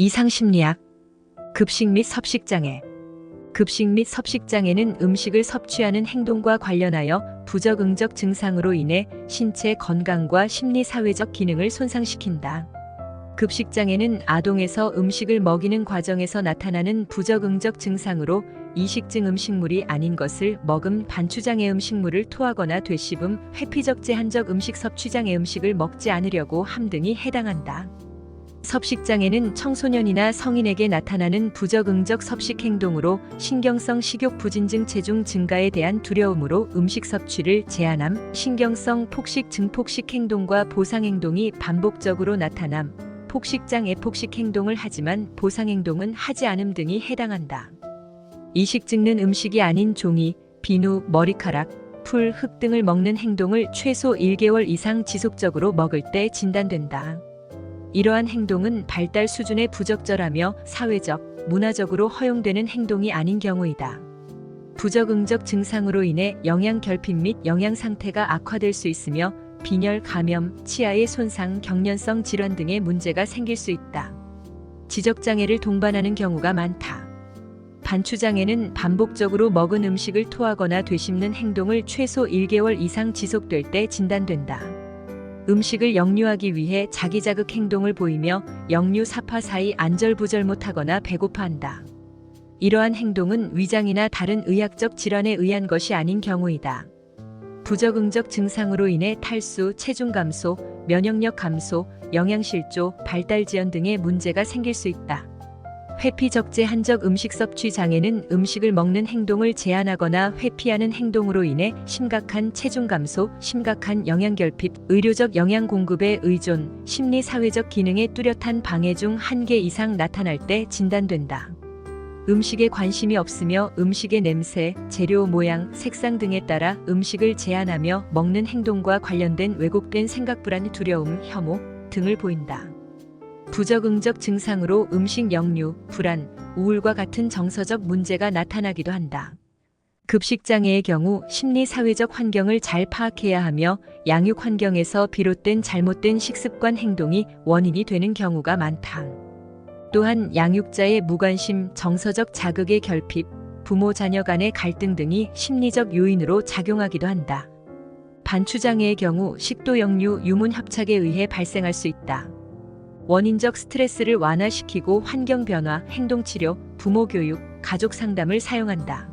이상심리학, 급식 및 섭식장애. 급식 및 섭식장애는 음식을 섭취하는 행동과 관련하여 부적응적 증상으로 인해 신체 건강과 심리 사회적 기능을 손상시킨다. 급식장애는 아동에서 음식을 먹이는 과정에서 나타나는 부적응적 증상으로 이식증 음식물이 아닌 것을 먹음 반추장애 음식물을 토하거나 되씹음 회피적 제한적 음식 섭취장애 음식을 먹지 않으려고 함 등이 해당한다. 섭식장애는 청소년이나 성인에게 나타나는 부적응적 섭식 행동으로 신경성 식욕 부진증 체중 증가에 대한 두려움으로 음식 섭취를 제한함, 신경성 폭식 증폭식 행동과 보상 행동이 반복적으로 나타남, 폭식장애 폭식 행동을 하지만 보상 행동은 하지 않음 등이 해당한다. 이식 증는 음식이 아닌 종이, 비누, 머리카락, 풀, 흙 등을 먹는 행동을 최소 1개월 이상 지속적으로 먹을 때 진단된다. 이러한 행동은 발달 수준에 부적절하며 사회적, 문화적으로 허용되는 행동이 아닌 경우이다. 부적응적 증상으로 인해 영양 결핍 및 영양 상태가 악화될 수 있으며 빈혈, 감염, 치아의 손상, 경련성 질환 등의 문제가 생길 수 있다. 지적장애를 동반하는 경우가 많다. 반추장애는 반복적으로 먹은 음식을 토하거나 되씹는 행동을 최소 1개월 이상 지속될 때 진단된다. 음식을 역류하기 위해 자기 자극 행동을 보이며 역류 사파 사이 안절부절 못하거나 배고파한다. 이러한 행동은 위장이나 다른 의학적 질환에 의한 것이 아닌 경우이다. 부적응적 증상으로 인해 탈수, 체중 감소, 면역력 감소, 영양실조, 발달 지연 등의 문제가 생길 수 있다. 회피적재 한적 음식 섭취 장애는 음식을 먹는 행동을 제한하거나 회피하는 행동으로 인해 심각한 체중 감소, 심각한 영양 결핍, 의료적 영양 공급에 의존, 심리 사회적 기능의 뚜렷한 방해 중 한 개 이상 나타날 때 진단된다. 음식에 관심이 없으며 음식의 냄새, 재료 모양, 색상 등에 따라 음식을 제한하며 먹는 행동과 관련된 왜곡된 생각 불안, 두려움, 혐오 등을 보인다. 부적응적 증상으로 음식 역류, 불안, 우울과 같은 정서적 문제가 나타나기도 한다. 급식장애의 경우 심리 사회적 환경을 잘 파악해야 하며 양육 환경에서 비롯된 잘못된 식습관 행동이 원인이 되는 경우가 많다. 또한 양육자의 무관심, 정서적 자극의 결핍, 부모 자녀 간의 갈등 등이 심리적 요인으로 작용하기도 한다. 반추장애의 경우 식도 역류, 유문 협착에 의해 발생할 수 있다. 원인적 스트레스를 완화시키고 환경 변화, 행동 치료, 부모 교육, 가족 상담을 사용한다.